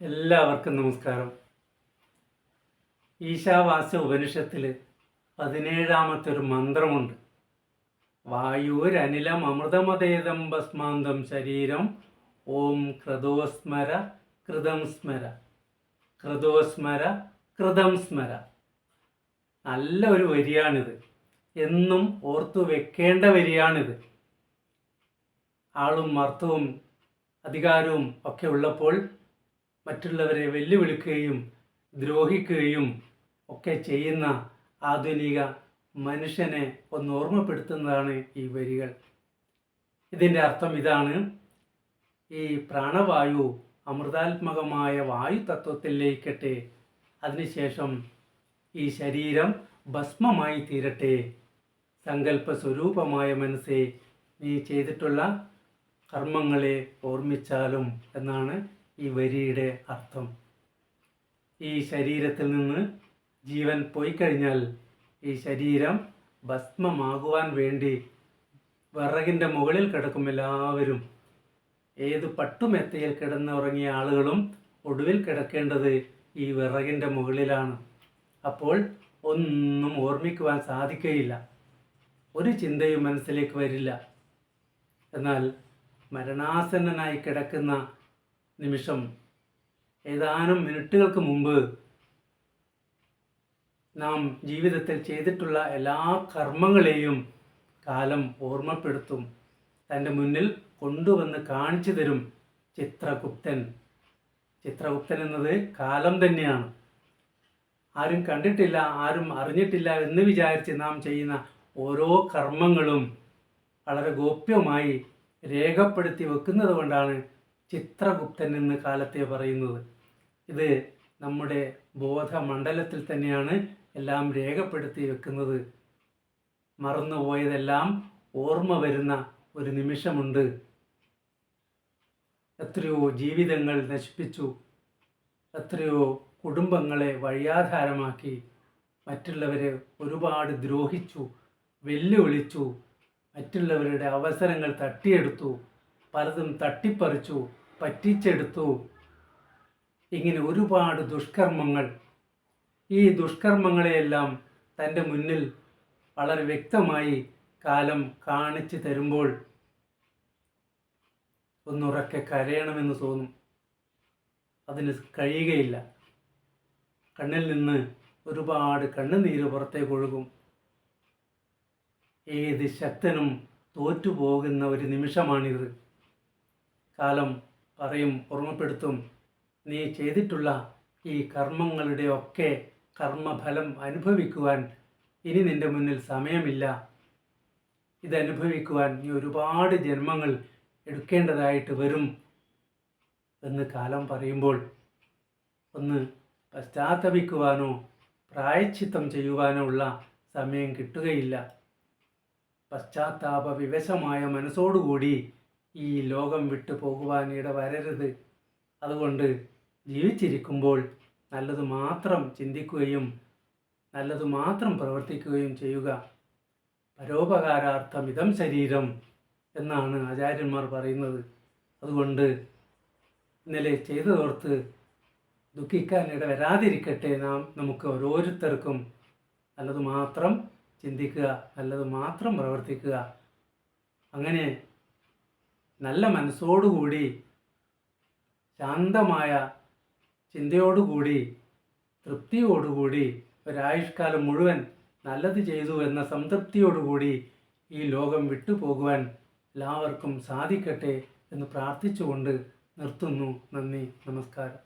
എല്ലാവർക്കും നമസ്കാരം. ഈശാവാസ്യ ഉപനിഷത്തിൽ പതിനേഴാമത്തെ ഒരു മന്ത്രമുണ്ട്. വായുരനിലം അമൃതമതേതം ഭസ്മാന്തം ശരീരം ഓം ക്രതോസ്മര കൃതം സ്മര. ക്രതോസ്മര കൃതം സ്മര. നല്ല ഒരു വരിയാണിത്. എന്നും ഓർത്തു വെക്കേണ്ട വരിയാണിത്. ആളും അർത്ഥവും അധികാരവും ഒക്കെ ഉള്ളപ്പോൾ മറ്റുള്ളവരെ വെല്ലുവിളിക്കുകയും ദ്രോഹിക്കുകയും ഒക്കെ ചെയ്യുന്ന ആധുനിക മനുഷ്യനെ ഒന്ന് ഓർമ്മപ്പെടുത്തുന്നതാണ് ഈ വരികൾ. ഇതിന്റെ അർത്ഥം ഇതാണ് ഈ പ്രാണവായു അമൃതാത്മകമായ വായു തത്വത്തിൽ ലയിക്കട്ടെ അതിനുശേഷം ഈ ശരീരം ഭസ്മമായി തീരട്ടെ സങ്കല്പ സ്വരൂപമായ മനസ്സേ നീ ചെയ്തിട്ടുള്ള കർമ്മങ്ങളെ ഓർമ്മിച്ചാലും എന്നാണ് ഈ വരിയുടെ അർത്ഥം. ഈ ശരീരത്തിൽ നിന്ന് ജീവൻ പോയി കഴിഞ്ഞാൽ ഈ ശരീരം ഭസ്മമാകുവാൻ വേണ്ടി വിറകിന്റെ മുകളിൽ കിടക്കും എല്ലാവരും. ഏത് പട്ടുമെത്തയിൽ കിടന്നുറങ്ങിയ ആളുകളും ഒടുവിൽ കിടക്കേണ്ടത് ഈ വിറകിന്റെ മുകളിലാണ്. അപ്പോൾ ഒന്നും ഓർമ്മിക്കുവാൻ സാധിക്കുകയില്ല. ഒരു ചിന്തയും മനസ്സിലേക്ക് വരില്ല. എന്നാൽ മരണാസന്നനായി കിടക്കുന്ന നിമിഷം ഏതാനും മിനിറ്റുകൾക്ക് മുമ്പ് നാം ജീവിതത്തിൽ ചെയ്തിട്ടുള്ള എല്ലാ കർമ്മങ്ങളെയും കാലം ഓർമ്മപ്പെടുത്തും. തന്റെ മുന്നിൽ കൊണ്ടുവന്ന് കാണിച്ചു തരും ചിത്രഗുപ്തൻ. ചിത്രഗുപ്തൻ എന്നത് കാലം തന്നെയാണ്. ആരും കണ്ടിട്ടില്ല ആരും അറിഞ്ഞിട്ടില്ല എന്ന് വിചാരിച്ച് നാം ചെയ്യുന്ന ഓരോ കർമ്മങ്ങളും വളരെ ഗോപ്യമായി രേഖപ്പെടുത്തി വെക്കുന്നത് കൊണ്ടാണ് ചിത്രഗുപ്തൻ എന്ന കാലത്തെ പറയുന്നത്. ഇത് നമ്മുടെ ബോധമണ്ഡലത്തിൽ തന്നെയാണ് എല്ലാം രേഖപ്പെടുത്തി വെക്കുന്നത്. മറന്നുപോയതെല്ലാം ഓർമ്മ വരുന്ന ഒരു നിമിഷമുണ്ട്. എത്രയോ ജീവിതങ്ങൾ നശിപ്പിച്ചു. എത്രയോ കുടുംബങ്ങളെ വഴിയാധാരമാക്കി. മറ്റുള്ളവരെ ഒരുപാട് ദ്രോഹിച്ചു വെല്ലുവിളിച്ചു. മറ്റുള്ളവരുടെ അവസരങ്ങൾ തട്ടിയെടുത്തു. പലതും തട്ടിപ്പറിച്ചു പറ്റിച്ചെടുത്തു. ഇങ്ങനെ ഒരുപാട് ദുഷ്കർമ്മങ്ങൾ. ഈ ദുഷ്കർമ്മങ്ങളെയെല്ലാം തന്റെ മുന്നിൽ വളരെ വ്യക്തമായി കാലം കാണിച്ചു തരുമ്പോൾ ഒന്നുറക്കെ കരയണമെന്ന് തോന്നും. അതിന് കഴിയുകയില്ല. കണ്ണിൽ നിന്ന് ഒരുപാട് കണ്ണുനീര് പുറത്തേക്ക് ഒഴുകും. ഏത് ശക്തനും തോറ്റുപോകുന്ന ഒരു നിമിഷമാണിത്. കാലം പറയും ഓർമ്മപ്പെടുത്തും. നീ ചെയ്തിട്ടുള്ള ഈ കർമ്മങ്ങളുടെ ഒക്കെ കർമ്മഫലം അനുഭവിക്കുവാൻ ഇനി നിന്റെ മുന്നിൽ സമയമില്ല. ഇതനുഭവിക്കുവാൻ നീ ഒരുപാട് ജന്മങ്ങൾ എടുക്കേണ്ടതായിട്ട് വരും എന്ന് കാലം പറയുമ്പോൾ ഒന്ന് പശ്ചാത്തപിക്കുവാനോ പ്രായച്ചിത്തം ചെയ്യുവാനോ ഉള്ള സമയം കിട്ടുകയില്ല. പശ്ചാത്താപ വിവശമായ മനസ്സോടുകൂടി ഈ ലോകം വിട്ടു പോകുവാൻ ഇട വരരുത് അതുകൊണ്ട് ജീവിച്ചിരിക്കുമ്പോൾ നല്ലത് മാത്രം ചിന്തിക്കുകയും നല്ലത് മാത്രം പ്രവർത്തിക്കുകയും ചെയ്യുക. പരോപകാരാർത്ഥം ഇതം ശരീരം എന്നാണ് ആചാര്യന്മാർ പറയുന്നത്. അതുകൊണ്ട് ഇന്നലെ ചെയ്തതോർത്ത് ദുഃഖിക്കാൻ ഇട വരാതിരിക്കട്ടെ നാം. നമുക്ക് ഓരോരുത്തർക്കും നല്ലത് മാത്രം ചിന്തിക്കുക നല്ലത് മാത്രം പ്രവർത്തിക്കുക. അങ്ങനെ നല്ല മനസ്സോടുകൂടി ശാന്തമായ ചിന്തയോടുകൂടി തൃപ്തിയോടുകൂടി ഒരായുഷ്കാലം മുഴുവൻ നല്ലത് ചെയ്തു എന്ന സംതൃപ്തിയോടുകൂടി ഈ ലോകം വിട്ടുപോകുവാൻ എല്ലാവർക്കും സാധിക്കട്ടെ എന്ന് പ്രാർത്ഥിച്ചുകൊണ്ട് നിർത്തുന്നു. നന്ദി. നമസ്കാരം.